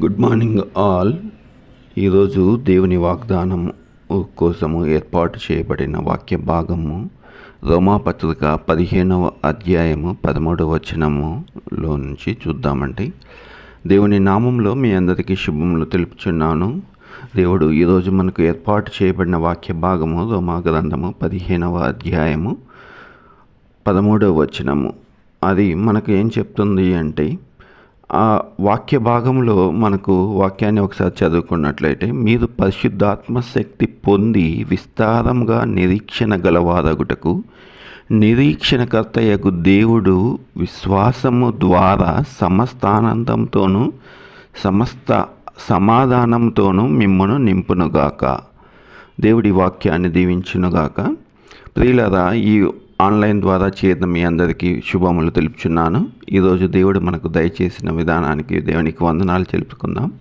Good morning all. ఈరోజు దేవుని వాగ్దానం కోసము ఏర్పాటు చేయబడిన వాక్య భాగము రోమాపత్రిక పదిహేనవ అధ్యాయము పదమూడవ వచనములో నుంచి చూద్దామండి. దేవుని నామంలో మీ అందరికీ శుభములు తెలుపుచున్నాను. దేవుడు ఈరోజు మనకు ఏర్పాటు చేయబడిన వాక్య భాగము రోమా గ్రంథము పదిహేనవ అధ్యాయము పదమూడవ వచనము. అది మనకు ఏం చెప్తుంది అంటే ఆ వాక్య భాగంలో మనకు వాక్యాన్ని ఒకసారి చదువుకున్నట్లయితే మీరు పరిశుద్ధాత్మ శక్తి పొంది విస్తారంగా నిరీక్షణ గలవారగుటకు నిరీక్షణకర్తయకు దేవుడు విశ్వాసము ద్వారా సమస్త ఆనందంతోనూ సమస్త సమాధానంతోనూ మిమ్మను నింపునుగాక. దేవుడి వాక్యాన్ని దీవించునుగాక. ప్రియులరా ఈ ఆన్లైన్ ద్వారా చేరిన మీ అందరికీ శుభములు తెలుపుచున్నాను. ఈరోజు దేవుడు మనకు దయచేసిన విధానానికి దేవునికి వందనాలు తెలుపుకుందాం.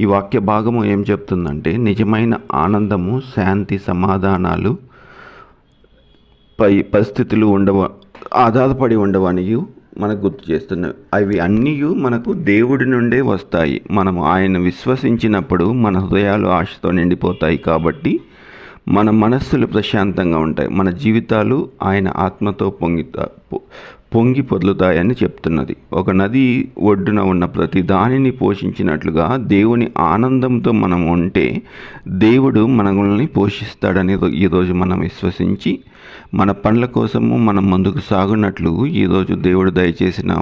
ఈ వాక్య భాగము ఏం చెప్తుందంటే నిజమైన ఆనందము శాంతి సమాధానాలు పై పరిస్థితులు ఉండవ ఆధారపడి ఉండవని మనకు గుర్తు చేస్తున్నాయి. అవి అన్నీ మనకు దేవుడి నుండే వస్తాయి. మనం ఆయన విశ్వసించినప్పుడు మన హృదయాలు ఆశతో నిండిపోతాయి కాబట్టి మన మనస్సులు ప్రశాంతంగా ఉంటాయి. మన జీవితాలు ఆయన ఆత్మతో పొంగి పొంగి పొదులుతాయని చెప్తున్నది. ఒక నది ఒడ్డున ఉన్న ప్రతి దానిని పోషించినట్లుగా దేవుని ఆనందంతో మనం ఉంటే దేవుడు మనల్ని పోషిస్తాడని ఈరోజు మనం విశ్వసించి మన పనుల కోసము మనం ముందుకు సాగునట్లు ఈరోజు దేవుడు దయచేసిన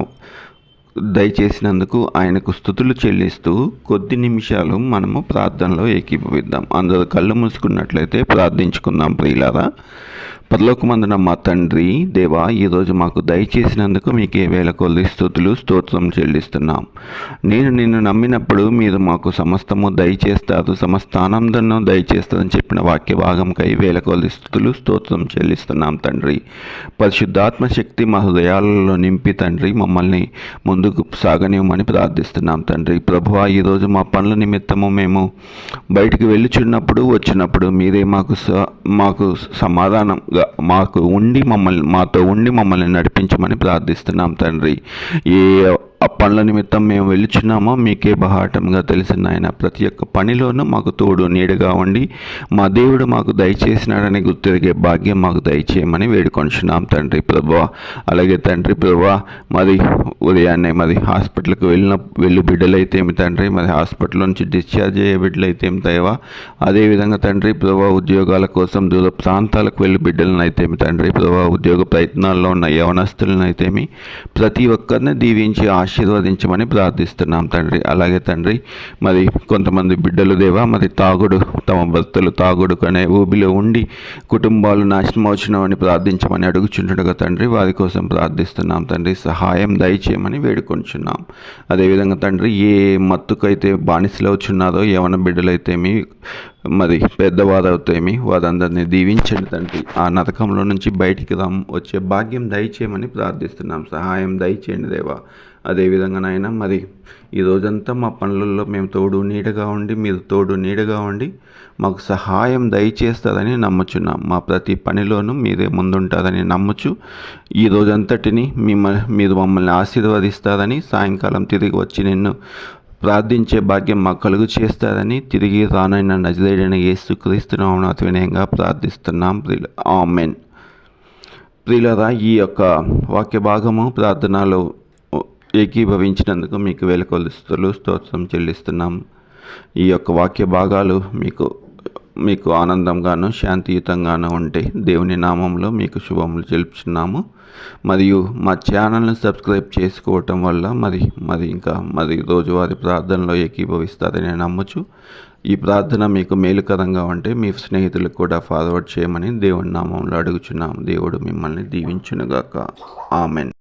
దయచేసినందుకు ఆయనకు స్థుతులు చెల్లిస్తూ కొద్ది నిమిషాలు మనము ప్రార్థనలో ఏకీభవిద్దాం. అందరూ కళ్ళు మూసుకున్నట్లయితే ప్రార్థించుకుందాం ప్రియులారా. పరలోకమందున మా తండ్రి దేవా ఈరోజు మాకు దయచేసినందుకు మీకే వేల కొద్ది స్థుతులు స్తోత్రం చెల్లిస్తున్నాం. నేను నిన్ను నమ్మినప్పుడు మీరు మాకు సమస్తము దయచేస్తారు సమస్త ఆనందం దయచేస్తారని చెప్పిన వాక్య భాగంకై వేల కొద్ది స్థుతులు స్తోత్రం చెల్లిస్తున్నాం తండ్రి. పరిశుద్ధాత్మ శక్తి మా హృదయాలలో నింపి తండ్రి మమ్మల్ని ముందు ముందుకు సాగనివ్వమని ప్రార్థిస్తున్నాం తండ్రి. ప్రభువా ఈరోజు మా పనుల నిమిత్తము మేము బయటికి వెళ్ళుచున్నప్పుడు వచ్చినప్పుడు మీరే మాకు మాకు సమాధానంగా మాకు ఉండి మమ్మల్ని మాతో ఉండి మమ్మల్ని నడిపించమని ప్రార్థిస్తున్నాం తండ్రి. ఏ ఆ పనుల నిమిత్తం మేము వెళుచున్నామో మీకే బహాటంగా తెలిసిన ఆయన ప్రతి ఒక్క పనిలోనూ మాకు తోడు నీడగా ఉండి మా దేవుడు మాకు దయచేసినాడని గుర్తిరిగే భాగ్యం మాకు దయచేయమని వేడుకొంచున్నాం తండ్రి ప్రభా అలాగే తండ్రి ప్రభా మరి ఉదయాన్నే మరి హాస్పిటల్కి వెళ్ళిన వెళ్ళి బిడ్డలైతే ఏమి తండ్రి? మరి హాస్పిటల్ నుంచి డిశ్చార్జ్ అయ్యే బిడ్డలైతే ఏమి దయవా అదేవిధంగా తండ్రి ప్రభా ఉద్యోగాల కోసం దూర ప్రాంతాలకు వెళ్ళి బిడ్డలను అయితేమి తండ్రి ప్రభా ఉద్యోగ ప్రయత్నాల్లో ఉన్న యవనస్తులను అయితేమి ప్రతి ఒక్కరిని దీవించి ఆశీర్వదించమని ప్రార్థిస్తున్నాం తండ్రి. అలాగే తండ్రి మరి కొంతమంది బిడ్డలు దేవా మరి తాగుడు తమ భర్తలు తాగుడు కనే ఊబిలో ఉండి కుటుంబాలు నాశనం వచ్చినామని ప్రార్థించమని అడుగుచుంటుండగా తండ్రి వారి కోసం ప్రార్థిస్తున్నాం తండ్రి. సహాయం దయచేయమని వేడుకొంచున్నాం. అదేవిధంగా తండ్రి ఏ మత్తుకైతే బానిసలు వచ్చున్నారో యవన బిడ్డలైతేమి మరి పెద్దవారు అవుతాయేమి వారందరినీ దీవించండి తండ్రి. ఆ నరకంలో నుంచి బయటికి రా వచ్చే భాగ్యం దయచేయమని ప్రార్థిస్తున్నాం. సహాయం దయచేయండి దేవా. అదేవిధంగా నాయన మరి ఈ రోజంతా మా పనులలో మేము తోడు నీడగా ఉండి మీరు తోడు నీడగా ఉండి మాకు సహాయం దయచేస్తారని నమ్ముచున్నాం. మా ప్రతి పనిలోనూ మీరే ముందుంటారని నమ్ముచు ఈ రోజంతటిని మిమ్మల్ని మీరు మమ్మల్ని ఆశీర్వదిస్తారని సాయంకాలం తిరిగి వచ్చి నిన్ను ప్రార్థించే భాగ్యం మా కలుగు చేస్తారని తిరిగి రానైన నజరేడైన యేసు క్రీస్తునామను అతి వినయంగా ప్రార్థిస్తున్నాం. ప్రియుల ఆమెన్. ప్రిలరా ఈ యొక్క వాక్య భాగము ప్రార్థనలో ఏకీభవించినందుకు మీకు వేలకొలుస్తులు స్తోత్రం చెల్లిస్తున్నాం. ఈ యొక్క వాక్య భాగాలు మీకు మీకు ఆనందంగాను శాంతియుతంగాను ఉంటే దేవుని నామంలో మీకు శుభములు తెలుపుచున్నాము మరియు మా ఛానల్ను సబ్స్క్రైబ్ చేసుకోవటం వల్ల మరి మరి ఇంకా మరి రోజువారి ప్రార్థనలో ఏకీభవిస్తారని నమ్మచ్చు ఈ ప్రార్థన మీకు మేలుకరంగా ఉంటే మీ స్నేహితులకు కూడా ఫార్వర్డ్ చేయమని దేవుని నామంలో అడుగుచున్నాము దేవుడు మిమ్మల్ని దీవించునుగాక. ఆమెన్.